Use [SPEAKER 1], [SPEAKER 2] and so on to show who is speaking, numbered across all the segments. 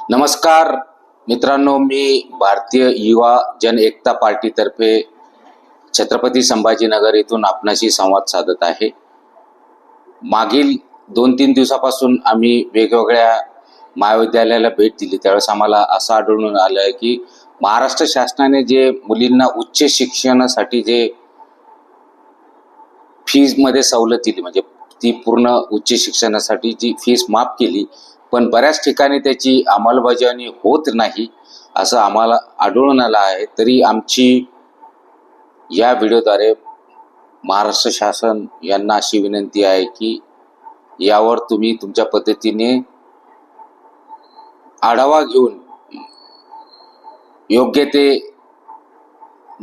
[SPEAKER 1] नमस्कार. मित्रांनो मी भारतीय युवा जन एकता पार्टीतर्फे छत्रपती संभाजीनगर येथून आपणाशी संवाद साधत आहे. मागील दोन तीन दिवसापासून आम्ही वेगवेगळ्या महाविद्यालयाला भेट दिली. त्यावेळेस आम्हाला असं आढळून आलं आहे की महाराष्ट्र शासनाने जे मुलींना उच्च शिक्षणासाठी जे फीजमध्ये सवलत दिली म्हणजे ती पूर्ण उच्च शिक्षणासाठी जी फीस माफ केली पण बऱ्याच ठिकाणी त्याची अंमलबजावणी होत नाही असं आम्हाला आढळून आलं आहे. तरी आमची या व्हिडिओद्वारे महाराष्ट्र शासन यांना अशी विनंती आहे की यावर तुम्ही तुमच्या पद्धतीने आढावा घेऊन योग्य ते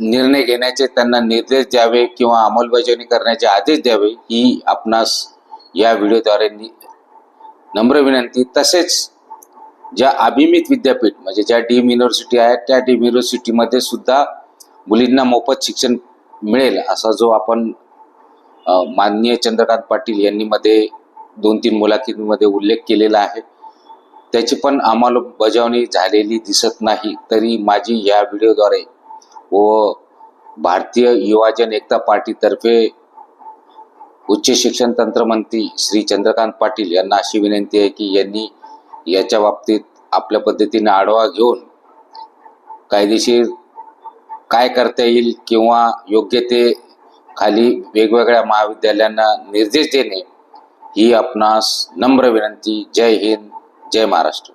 [SPEAKER 1] निर्णय घेण्याचे त्यांना निर्देश द्यावे किंवा अंमलबजावणी करण्याचे आदेश द्यावे ही आपणास या व्हिडिओद्वारे नि- नम्र विनंती. तसेच ज्या अभिमित विद्यापीठ म्हणजे ज्या डीम युनिव्हर्सिटी आहेत त्या डीम युनिव्हर्सिटीमध्ये सुद्धा मुलींना मोफत शिक्षण मिळेल असा जो आपण माननीय चंद्रकांत पाटील यांनी मध्ये दोन तीन मुलाखतीमध्ये उल्लेख केलेला आहे. त्याची पण अंमलबजावणी झालेली दिसत नाही तरी माझी या व्हिडिओद्वारे व भारतीय युवाजन एकता पार्टीतर्फे उच्च शिक्षण तंत्रमंत्री श्री चंद्रकांत पाटील यांना अशी विनंती आहे की यांनी याच्या बाबतीत आपल्या पद्धतीने आढावा घेऊन कायदेशीर काय करता येईल किंवा योग्य ते खाली वेगवेगळ्या महाविद्यालयांना निर्देश देणे ही आपणास नम्र विनंती. जय हिंद जय महाराष्ट्र.